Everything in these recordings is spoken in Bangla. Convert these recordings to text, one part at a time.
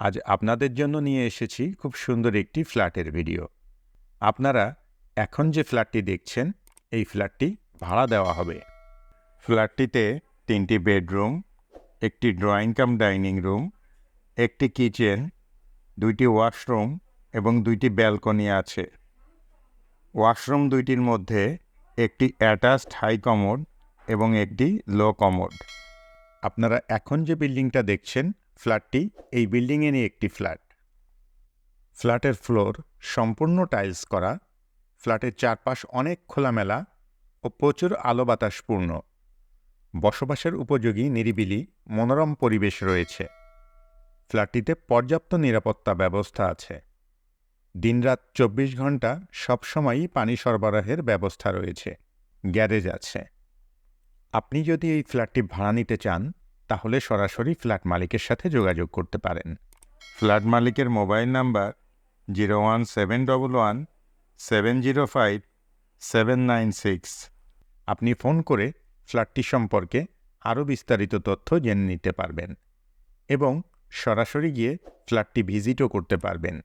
আজ আপনাদের জন্য নিয়ে এসেছি খুব সুন্দর একটি ফ্ল্যাটের ভিডিও। আপনারা এখন যে ফ্ল্যাটটি দেখছেন, এই ফ্ল্যাটটি ভাড়া দেওয়া হবে। ফ্ল্যাটটিতে তিনটি বেডরুম, একটি ড্রয়িং কাম ডাইনিং রুম, একটি কিচেন, দুইটি ওয়াশরুম এবং দুইটি ব্যালকনি আছে। ওয়াশরুম দুইটির মধ্যে একটি অ্যাটাচড হাই কমোড এবং একটি লো কমোড। আপনারা এখন যে বিল্ডিংটা দেখছেন, ফ্ল্যাটটি এই বিল্ডিংয়েরই একটি ফ্ল্যাট। ফ্ল্যাটের ফ্লোর সম্পূর্ণ টাইলস করা, ফ্ল্যাটের চারপাশ অনেক খোলামেলা ও প্রচুর আলো বাতাসপূর্ণ বসবাসের উপযোগী, নিরিবিলি, মনোরম পরিবেশ রয়েছে। ফ্ল্যাটটিতে পর্যাপ্ত নিরাপত্তা ব্যবস্থা আছে। দিনরাত চব্বিশ ঘণ্টা সবসময়ই পানি সরবরাহের ব্যবস্থা রয়েছে, গ্যারেজ আছে। আপনি যদি এই ফ্ল্যাটটি ভাড়া নিতে চান তাহলে সরাসরি ফ্ল্যাট মালিকের সাথে যোগাযোগ করতে পারেন। ফ্ল্যাট মালিকের mobile number zero one seven double one seven zero five seven nine six. আপনি ফোন করে ফ্ল্যাটটি সম্পর্কে আরও বিস্তারিত তথ্য জেনে নিতে পারবেন এবং সরাসরি গিয়ে ফ্ল্যাটটি ভিজিটও করতে পারবেন।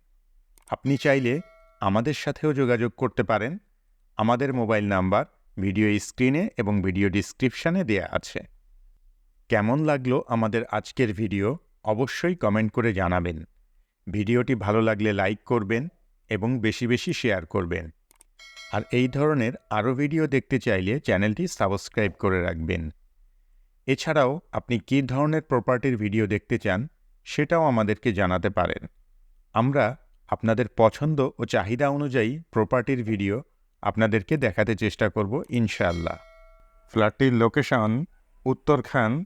আপনি চাইলে আমাদের সাথেও যোগাযোগ করতে পারেন। আমাদের মোবাইল নাম্বার ভিডিও স্ক্রিনে এবং ভিডিও ডিসক্রিপশানে দেয়া আছে। কেমন লাগল আমাদের আজকের ভিডিও, অবশ্যই কমেন্ট করে জানাবেন। ভিডিওটি ভালো লাগলে লাইক করবেন এবং বেশি বেশি শেয়ার করবেন। আর এই ধরনের আরও ভিডিও দেখতে চাইলে চ্যানেলটি সাবস্ক্রাইব করে রাখবেন। এছাড়াও, আপনি কী ধরনের প্রপার্টির ভিডিও দেখতে চান, সেটাও আমাদেরকে জানাতে পারেন। আমরা আপনাদের পছন্দ ও চাহিদা অনুযায়ী প্রপার্টির ভিডিও আপনাদেরকে দেখাতে চেষ্টা করব ইনশাআল্লাহ। ফ্ল্যাটটির লোকেশন উত্তরখান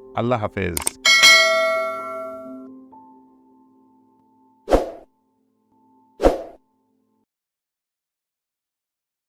আল্লাহ হাফেজ।